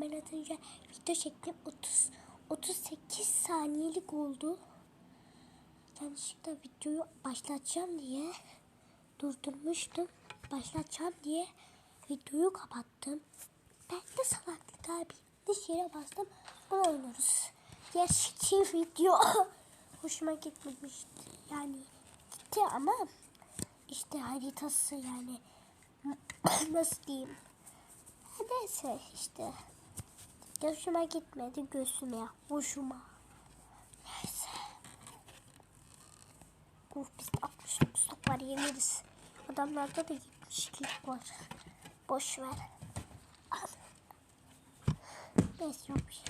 kameradan video çektim. 30 38 saniyelik oldu. Yanlışlıkla videoyu başlatacağım diye durdurmuştum. Başlatacağım diye videoyu kapattım. Ben de salaklık abi. Yanlış yere bastım. Bunu oynuyoruz. Gerçekçi video hoşuma gitmemişti. Yani gitti ama işte haritası yani nasıl diyeyim. Neyse işte. Hoşuma gitmedi gözüme. Hoşuma. Neyse. Uf bizde 69 top var yeniriz. Adamlarda da 72 var. Boş ver. Al. Neyse yok bir şey.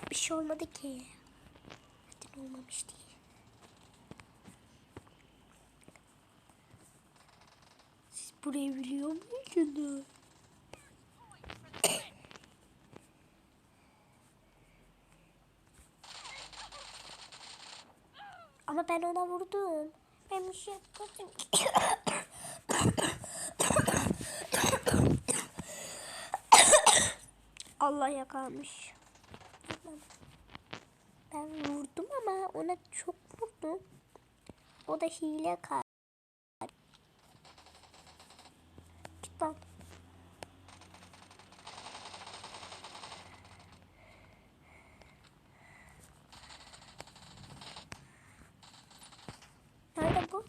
bir şey olmadı ki. Zaten olmamış değil. Siz burayı biliyor muydunuz? Ama ben ona vurdum. Ben bir şey yapmadım ki. Allah yakalmış. Ben vurdum ama ona çok vurdum. O da hile kar. Git lan. Nerede bu?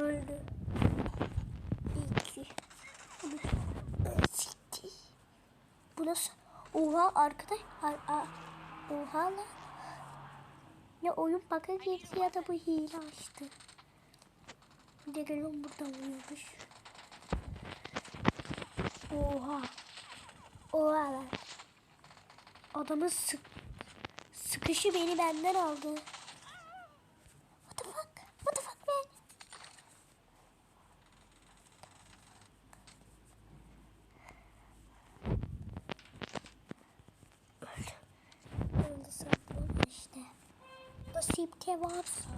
Öldü. İki. Sikti. Bu nasıl? Oha arkadaş. Oha lan. Ya oyun baka girdi ya da bu hile açtı. Bir de geliyorum buradan uyumuş. Oha. Oha lan. Adamın sık sıkışı beni benden aldı. Nasipte varsa.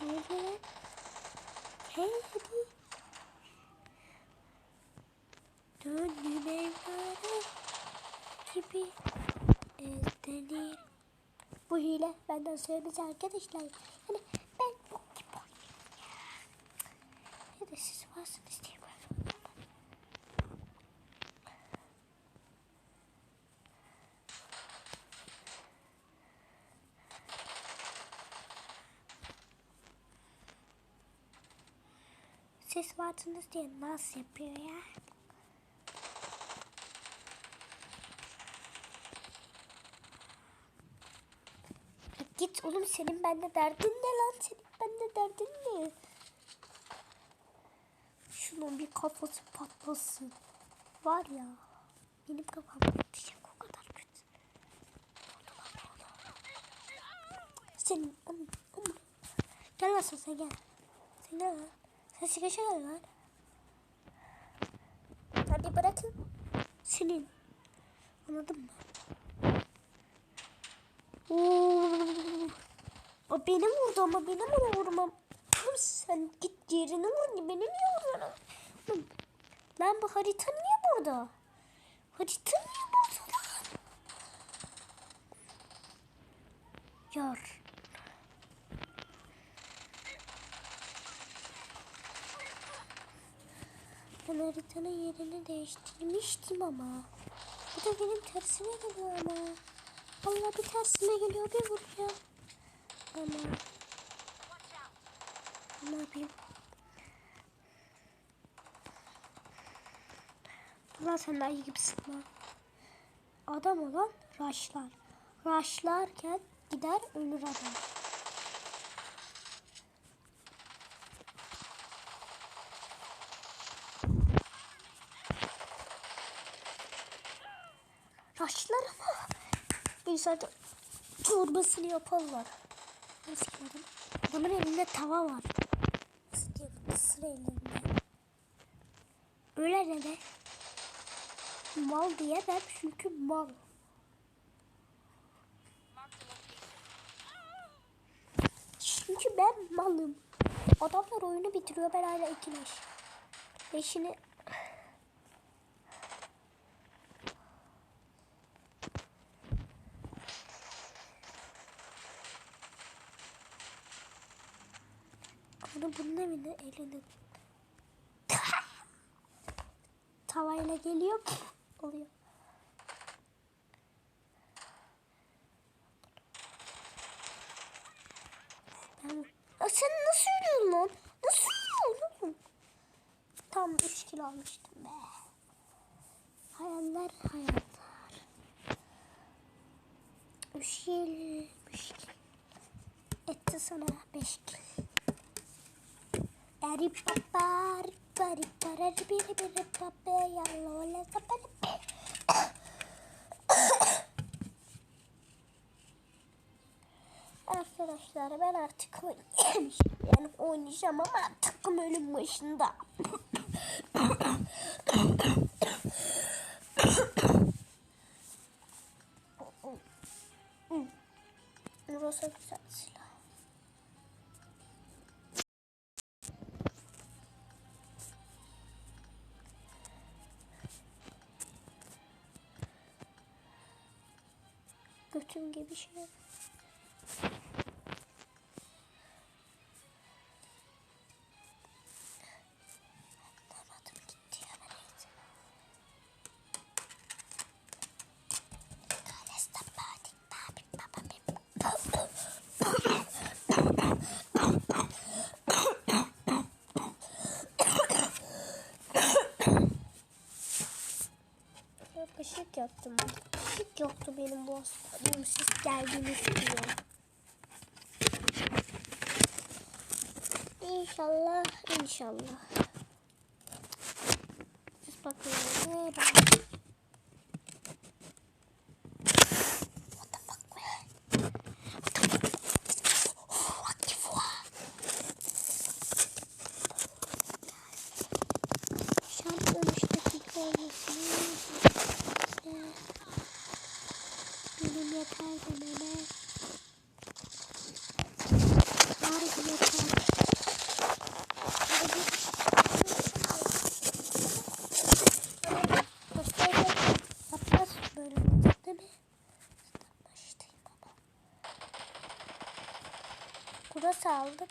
Ne oluyor lan? Hey hadi. Döndüm evlere gibi ezdenir. Bu hile benden söylemesi arkadaşlar. Yani ben bu gibi ya. Ya da siz varsınız diye böyle Siz varsınız diye nasıl yapıyor ya? Git oğlum senin bende derdin ne lan? Senin bende derdin ne? Şunun bir kafası patlasın. Var ya. Benim kafam patlayacak o kadar kötü. Senin oğlum, oğlum. Gel lan sen gel. Sen gel lan. Sen çıkışa gel lan. Hadi bırakın. Senin. Anladın mı? Oo. Beni vurdu ama benim onu vurmam. Sen git yerini vur. Beni niye vuruyorsun? Lan bu harita niye burada? Harita niye burada lan? Yar. Ben haritanın yerini değiştirmiştim ama. Bu da benim tersime geliyor ama. Vallahi bir tersime geliyor bir vuruyor. Ama. Ne yapayım? Allah sen daha iyi gibisin lan. Adam olan raşlar. Raşlarken gider ölür adam. Raşlar ama zaten çorbasını yaparlar. Adam? Adamın elinde tava var. Sıra elinde. Öyle ne be? Mal diyemem çünkü mal. Çünkü ben malım. Adamlar oyunu bitiriyor ben hala iki leş. Leşini Bunu bunun evine elini tavayla geliyor oluyor. Ben... Sen nasıl yürüyorsun lan? Nasıl yürüyorsun? Tam 3 kilo almıştım be. Hayaller hayaller. 3 yıl 5 kilo. Etti sana 5 kilo. Arkadaşlar ben artık. Yani oynayacağım ama takım ölüm başında. Burası güzel silah. Götüm gibi şey. Benim. Siz geldiğiniz diyor. İnşallah, inşallah. Siz bakın. Ben... yeter dememe harbi yeter. Burası aldık.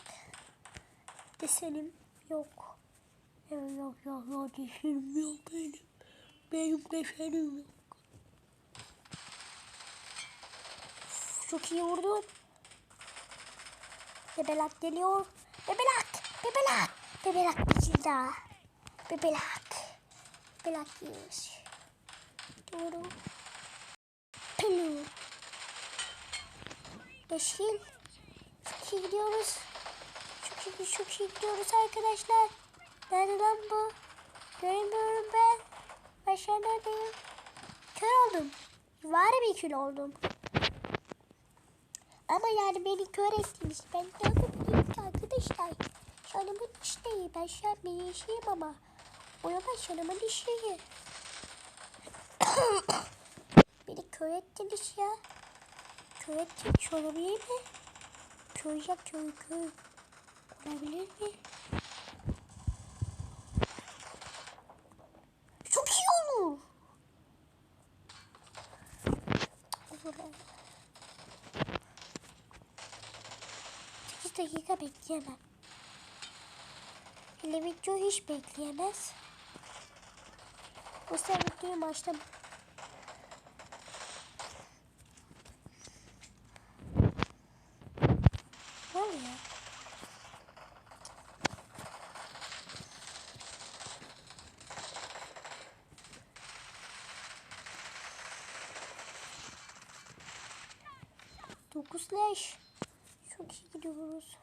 Desenim yok. Yok yok yok desenim yok benim. Benim desenim yok. Çok iyi vurdum. Bebelak geliyor. Bebelak. Bebelak. Bebelak bir kill daha. Bebelak. Bebelak yiyoruz. Doğru. Pelu. Beş kill. Çok iyi gidiyoruz. Çok iyi, çok iyi gidiyoruz arkadaşlar. Nerede lan bu? Göremiyorum ben. Başa neredeyim? Kör oldum. Var bir kül oldum. Ama yani beni kör ettiniz. Ben bileyim ki arkadaşlar. Şanımın işleyi. Ben şu an bir yaşayayım ama. O yana şanımın işleyi. beni kör ettiniz ya. Kör ettiniz olabilir mi? Kör ya kör kör. Olabilir mi? Dakika bekleyemem. Hele video hiç bekleyemez. Sefer videoyu maçta Ne oluyor? Dokuz leş. Çok iyi gidiyoruz.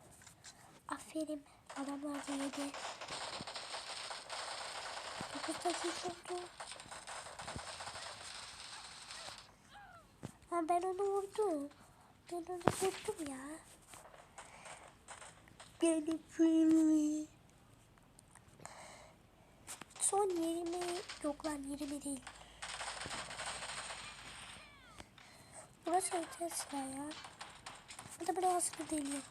Aferin. Adamlar da yedi. Dokuz dakika oldu. Ha, ben onu vurdum. Ben onu vurdum ya. Benim filmi. Son 20 yok lan 20 değil. Burası Tesla ya. Это было распределение.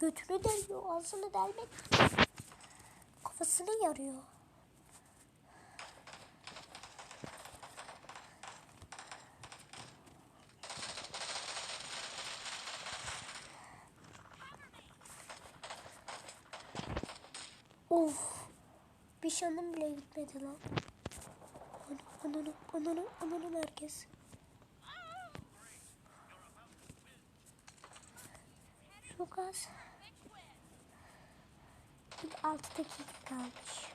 Götünü deliyor, ağzını delmek. Kafasını yarıyor. Of. Bir şey şanım bile gitmedi lan. Ananı, ananı, ananı, herkes. Çok az. 6 dakika kalmış.